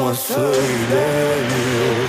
ama söylemiyorum